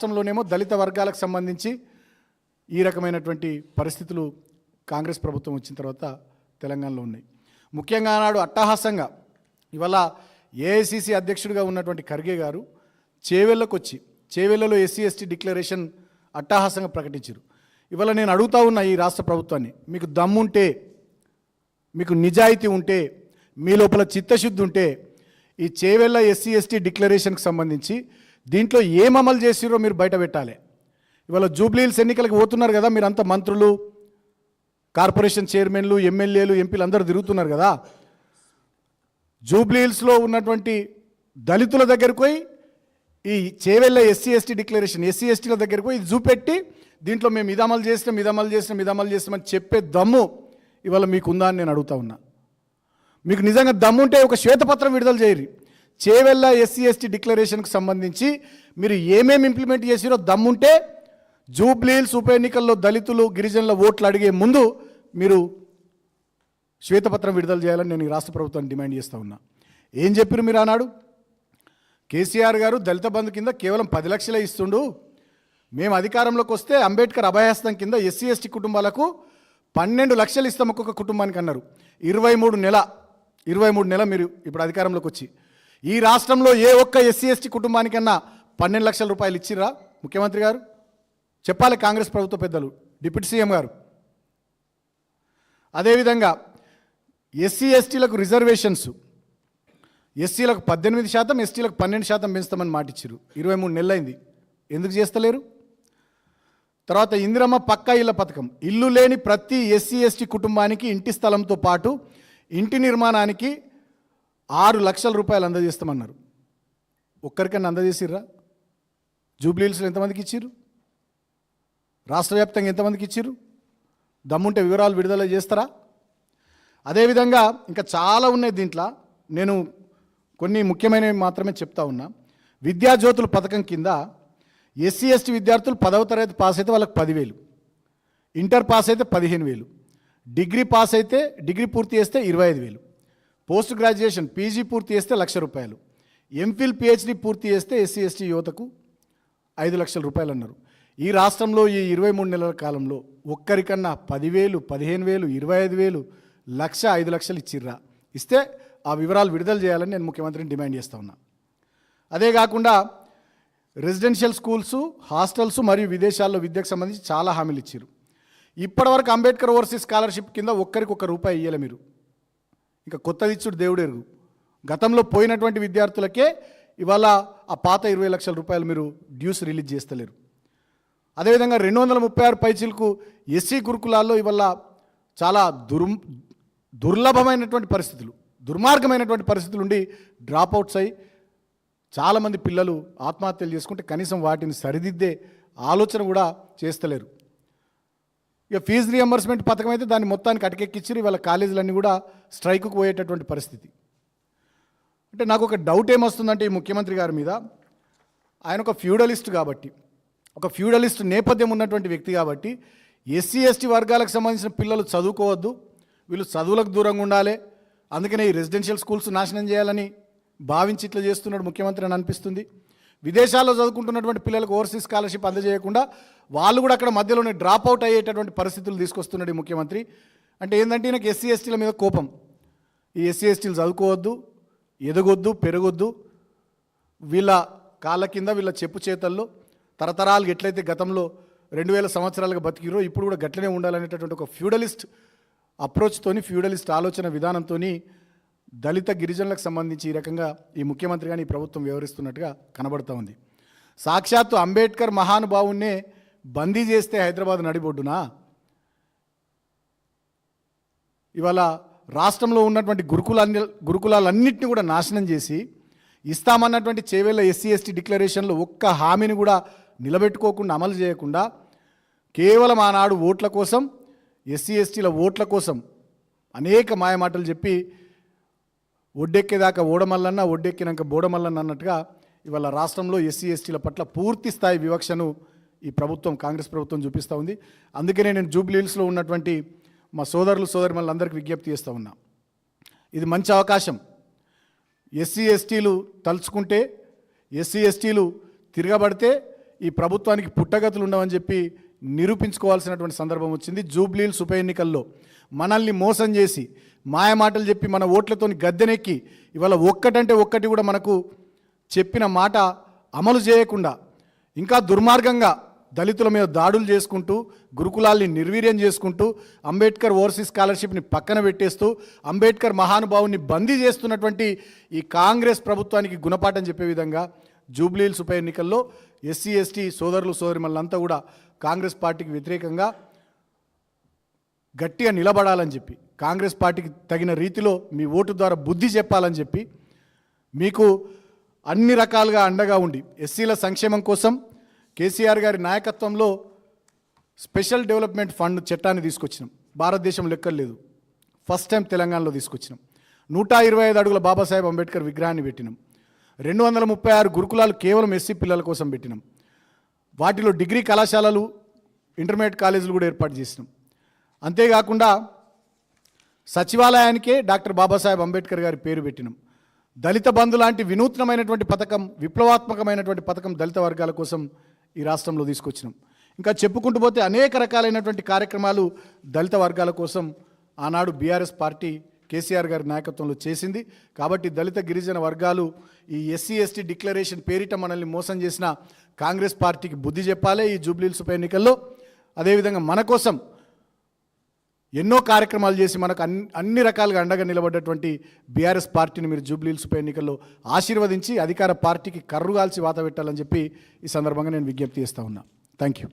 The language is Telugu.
రాష్ట్రంలోనేమో దళిత వర్గాలకు సంబంధించి ఈ రకమైనటువంటి పరిస్థితులు కాంగ్రెస్ ప్రభుత్వం వచ్చిన తర్వాత తెలంగాణలో ఉన్నాయి. ముఖ్యంగా నాడు అట్టహాసంగా ఇవాళ ఏఐసిసి అధ్యక్షుడిగా ఉన్నటువంటి ఖర్గే గారు చేవెళ్ళకు వచ్చి చేవెళ్ళలో ఎస్సీ ఎస్టీ డిక్లరేషన్ అట్టహాసంగా ప్రకటించారు. ఇవాళ నేను అడుగుతా ఉన్నా ఈ రాష్ట్ర ప్రభుత్వాన్ని మీకు దమ్ముంటే మీకు నిజాయితీ ఉంటే మీ లోపల చిత్తశుద్ధి ఉంటే ఈ చేవెళ్ళ ఎస్సీ ఎస్టీ డిక్లరేషన్కి సంబంధించి దీంట్లో ఏం అమలు చేసిరో మీరు బయట పెట్టాలి. ఇవాళ జూబ్లీహిల్స్ ఎన్నికలకు పోతున్నారు కదా మీరంతా మంత్రులు కార్పొరేషన్ చైర్మన్లు ఎమ్మెల్యేలు ఎంపీలు అందరూ తిరుగుతున్నారు కదా. జూబ్లీహిల్స్లో ఉన్నటువంటి దళితుల దగ్గరకు పోయి ఈ Chevella SC ST declaration SC ఎస్టీల దగ్గరకు పోయి చూపెట్టి దీంట్లో మేము ఇది అమలు చేసినాం ఇది అమలు చేసినాం ఇది అమలు చేసినామని చెప్పే దమ్ము ఇవాళ మీకుందా అని నేను అడుగుతా ఉన్నా. మీకు నిజంగా దమ్ముంటే ఒక శ్వేతపత్రం విడుదల చేయరు. చేవెళ్ళ ఎస్సీ ఎస్టీ డిక్లరేషన్కు సంబంధించి మీరు ఏమేమి ఇంప్లిమెంట్ చేసిరో దమ్ముంటే జూబ్లీహిల్స్ ఉప ఎన్నికల్లో దళితులు గిరిజనుల ఓట్లు అడిగే ముందు మీరు శ్వేతపత్రం విడుదల చేయాలని నేను రాష్ట్ర ప్రభుత్వాన్ని డిమాండ్ చేస్తూ ఉన్నా. ఏం చెప్పారు మీరు ఆనాడు? కేసీఆర్ గారు దళిత బంధు కింద కేవలం పది లక్షలే ఇస్తుండు. మేము అధికారంలోకి వస్తే అంబేద్కర్ అభయహస్తం కింద ఎస్సీ ఎస్టీ కుటుంబాలకు పన్నెండు లక్షలు ఇస్తాం ఒక్కొక్క కుటుంబానికి అన్నారు. ఇరవై మూడు నెల ఇరవై మూడు నెల మీరు ఇప్పుడు అధికారంలోకి వచ్చి. ఈ రాష్ట్రంలో ఏ ఒక్క ఎస్సీ ఎస్టీ కుటుంబానికన్నా పన్నెండు లక్షల రూపాయలు ఇచ్చిర్రా ముఖ్యమంత్రి గారు? చెప్పాలి కాంగ్రెస్ ప్రభుత్వ పెద్దలు డిప్యూటీ సీఎం గారు. అదేవిధంగా ఎస్సీ ఎస్టీలకు రిజర్వేషన్స్ ఎస్సీలకు పద్దెనిమిది శాతం ఎస్టీలకు పన్నెండు శాతం పెంచుతామని మాటిచ్చారు ఇరవై మూడు నెలలైంది. ఎందుకు చేస్తలేరు? తర్వాత ఇందిరమ్మ పక్కా ఇళ్ళ పథకం. ఇల్లు లేని ప్రతి ఎస్సీ ఎస్టీ కుటుంబానికి ఇంటి స్థలంతో పాటు ఇంటి నిర్మాణానికి ఆరు లక్షల రూపాయలు అందజేస్తామన్నారు. ఒక్కరికన్నా అందజేసిర్రా? జూబ్లీహిల్స్లో ఎంతమందికి ఇచ్చిర్రు? రాష్ట్ర వ్యాప్తంగా ఎంతమందికి ఇచ్చిర్రు? దమ్ముంటే వివరాలు విడుదల చేస్తారా? అదేవిధంగా ఇంకా చాలా ఉన్నాయి దీంట్లో. నేను కొన్ని ముఖ్యమైనవి మాత్రమే చెప్తా ఉన్నా. విద్యాజ్యోతుల పథకం కింద ఎస్సీ ఎస్టీ విద్యార్థులు పదవ తరగతి పాస్ అయితే వాళ్ళకి పదివేలు. ఇంటర్ పాస్ అయితే పదిహేను వేలు. డిగ్రీ పాస్ అయితే డిగ్రీ పూర్తి చేస్తే ఇరవై ఐదు వేలు. పోస్ట్ గ్రాడ్యుయేషన్ పీజీ పూర్తి చేస్తే లక్ష రూపాయలు. ఎంఫిల్ పిహెచ్డి పూర్తి చేస్తే ఎస్సీ ఎస్టీ యువతకు ఐదు లక్షల రూపాయలు అన్నారు. ఈ రాష్ట్రంలో ఈ ఇరవై మూడు నెలల కాలంలో ఒక్కరికన్నా పదివేలు పదిహేను వేలు ఇరవై ఐదు వేలు లక్ష ఐదు లక్షలు ఇచ్చిర్రా. ఇస్తే ఆ వివరాలు విడుదల చేయాలని నేను ముఖ్యమంత్రిని డిమాండ్ చేస్తూ ఉన్నా. అదే కాకుండా రెసిడెన్షియల్ స్కూల్స్ హాస్టల్స్ మరియు విదేశాల్లో విద్యకు సంబంధించి చాలా హామీలు ఇచ్చారు ఇప్పటివరకు అంబేద్కర్ ఓవర్సీస్ స్కాలర్షిప్ కింద ఒక్కరికి ఒక రూపాయి ఇయ్యలే మీరు. ఇంకా కొత్తది ఇచ్చుడు దేవుడు ఎరుగు. గతంలో పోయినటువంటి విద్యార్థులకే ఇవాళ ఆ పాత ఇరవై లక్షల రూపాయలు మీరు డ్యూస్ రిలీజ్ చేస్తలేరు. అదేవిధంగా రెండు వందల ముప్పై ఆరు పైచీలకు ఎస్సీ గురుకులాల్లో ఇవాళ చాలా దుర్ దుర్లభమైనటువంటి పరిస్థితులు దుర్మార్గమైనటువంటి పరిస్థితులు ఉండి డ్రాప్ అవుట్స్ అయ్యి చాలామంది పిల్లలు ఆత్మహత్యలు చేసుకుంటే కనీసం వాటిని సరిదిద్దే ఆలోచన కూడా చేస్తలేరు. ఇక ఫీజు రియంబర్స్మెంట్ పథకం అయితే దాన్ని మొత్తానికి అటకెక్కిచ్చారు. ఇవాళ కాలేజీలన్నీ కూడా స్ట్రైక్కు పోయేటటువంటి పరిస్థితి. అంటే నాకు ఒక డౌట్ ఏమొస్తుందంటే ఈ ముఖ్యమంత్రి గారి మీద. ఆయన ఒక ఫ్యూడలిస్ట్ కాబట్టి ఒక ఫ్యూడలిస్ట్ నేపథ్యం ఉన్నటువంటి వ్యక్తి కాబట్టి ఎస్సీ ఎస్టీ వర్గాలకు సంబంధించిన పిల్లలు చదువుకోవద్దు. వీళ్ళు చదువులకు దూరంగా ఉండాలి. అందుకనే ఈ రెసిడెన్షియల్ స్కూల్స్ నాశనం చేయాలని భావించి ఇట్లా చేస్తున్నాడు ముఖ్యమంత్రి అని అనిపిస్తుంది. విదేశాల్లో చదువుకుంటున్నటువంటి పిల్లలకు ఓవర్సీస్ స్కాలర్షిప్ అందజేయకుండా వాళ్ళు కూడా అక్కడ మధ్యలోనే డ్రాప్ అవుట్ అయ్యేటటువంటి పరిస్థితులు తీసుకొస్తున్నాడు ఈ ముఖ్యమంత్రి. అంటే ఏంటంటే ఈయనకి ఎస్సీ ఎస్టీల మీద కోపం. ఈ ఎస్సీ ఎస్టీలు చదువుకోవద్దు ఎదగొద్దు పెరగొద్దు. వీళ్ళ కాళ్ళ కింద వీళ్ళ చెప్పు చేతల్లో తరతరాలు ఎట్లయితే గతంలో రెండు వేల సంవత్సరాలుగా బతికిరో ఇప్పుడు కూడా గట్లనే ఉండాలనేటటువంటి ఒక ఫ్యూడలిస్ట్ అప్రోచ్తోని ఫ్యూడలిస్ట్ ఆలోచన విధానంతోని దళిత గిరిజనులకు సంబంధించి ఈ రకంగా ఈ ముఖ్యమంత్రి కానీ ఈ ప్రభుత్వం వ్యవహరిస్తున్నట్టుగా కనబడుతూ ఉంది. సాక్షాత్తు అంబేద్కర్ మహానుభావుణ్ణే బందీ చేస్తే హైదరాబాద్ నడిబొడ్డునా? ఇవాళ రాష్ట్రంలో ఉన్నటువంటి గురుకులాన్ని గురుకులాలన్నింటినీ కూడా నాశనం చేసి ఇస్తామన్నటువంటి చేవేళ్ళ ఎస్సీ ఎస్టీ డిక్లరేషన్లో ఒక్క హామీని కూడా నిలబెట్టుకోకుండా అమలు చేయకుండా కేవలం ఆనాడు ఓట్ల కోసం ఎస్సీ ఎస్టీల ఓట్ల కోసం అనేక మాయమాటలు చెప్పి ఒడ్డెక్కేదాకా ఓడమల్లన్న ఒడ్డెక్కినాక బోడమల్లన్న అన్నట్టుగా ఇవాళ రాష్ట్రంలో ఎస్సీ ఎస్టీల పట్ల పూర్తి స్థాయి వివక్షను ఈ ప్రభుత్వం కాంగ్రెస్ ప్రభుత్వం చూపిస్తూ ఉంది. అందుకనే నేను జూబ్లీహిల్స్లో ఉన్నటువంటి మా సోదరులు సోదరి అందరికీ విజ్ఞప్తి చేస్తూ ఉన్నా. ఇది మంచి అవకాశం. ఎస్సీ ఎస్టీలు తలుచుకుంటే ఎస్సీ ఎస్టీలు తిరగబడితే ఈ ప్రభుత్వానికి పుట్టగతులు ఉండవని చెప్పి నిరూపించుకోవాల్సినటువంటి సందర్భం వచ్చింది. జూబ్లీలు ఉప ఎన్నికల్లో మనల్ని మోసం చేసి మాయమాటలు చెప్పి మన ఓట్లతోని గద్దెనెక్కి ఇవాళ ఒక్కటంటే ఒక్కటి కూడా మనకు చెప్పిన మాట అమలు చేయకుండా ఇంకా దుర్మార్గంగా దళితుల మీద దాడులు చేసుకుంటూ గురుకులాల్ని నిర్వీర్యం చేసుకుంటూ అంబేద్కర్ ఓవర్సీస్ స్కాలర్షిప్ని పక్కన పెట్టేస్తూ అంబేద్కర్ మహానుభావుని బందీ చేస్తున్నటువంటి ఈ కాంగ్రెస్ ప్రభుత్వానికి గుణపాఠం చెప్పే విధంగా జూబ్లీహిల్స్ ఉప ఎన్నికల్లో ఎస్సీ ఎస్టీ సోదరులు సోదరిమల్లంతా కూడా కాంగ్రెస్ పార్టీకి వ్యతిరేకంగా గట్టిగా నిలబడాలని చెప్పి కాంగ్రెస్ పార్టీకి తగిన రీతిలో మీ ఓటు ద్వారా బుద్ధి చెప్పాలని చెప్పి మీకు అన్ని రకాలుగా అండగా ఉండి ఎస్సీల సంక్షేమం కోసం కేసీఆర్ గారి నాయకత్వంలో స్పెషల్ డెవలప్మెంట్ ఫండ్ చట్టాన్ని తీసుకొచ్చినాం. భారతదేశం లెక్కలు లేదు ఫస్ట్ టైం తెలంగాణలో తీసుకొచ్చినాం. నూట ఇరవై ఐదు అడుగుల బాబాసాహెబ్ అంబేద్కర్ విగ్రహాన్ని పెట్టినాం. రెండు వందల ముప్పై ఆరు గురుకులాలు కేవలం ఎస్సీ పిల్లల కోసం పెట్టినాం. వాటిలో డిగ్రీ కళాశాలలు ఇంటర్మీడియట్ కాలేజీలు కూడా ఏర్పాటు చేసినాం. అంతేకాకుండా సచివాలయానికే డాక్టర్ బాబాసాహెబ్ అంబేద్కర్ గారి పేరు పెట్టినాం. దళిత బంధు లాంటి వినూత్నమైనటువంటి పథకం విప్లవాత్మకమైనటువంటి పథకం దళిత వర్గాల కోసం ఈ రాష్ట్రంలో తీసుకొచ్చినాం. ఇంకా చెప్పుకుంటూ పోతే అనేక రకాలైనటువంటి కార్యక్రమాలు దళిత వర్గాల కోసం ఆనాడు బీఆర్ఎస్ పార్టీ కేసీఆర్ గారి నాయకత్వంలో చేసింది. కాబట్టి దళిత గిరిజన వర్గాలు ఈ ఎస్సీ ఎస్టీ డిక్లరేషన్ పేరిట మనల్ని మోసం చేసిన కాంగ్రెస్ పార్టీకి బుద్ధి చెప్పాలి ఈ జూబ్లీల్స్ ఉప ఎన్నికల్లో. అదేవిధంగా మన కోసం ఎన్నో కార్యక్రమాలు చేసి మనకు అన్ని అన్ని రకాలుగా అండగా నిలబడ్డటువంటి బీఆర్ఎస్ పార్టీని మీరు జూబ్లీహిల్స్ ఉప ఎన్నికల్లో ఆశీర్వదించి అధికార పార్టీకి కర్రుగాల్చి వాత పెట్టాలని చెప్పి ఈ సందర్భంగా నేను విజ్ఞప్తి చేస్తూ ఉన్నా. Thank you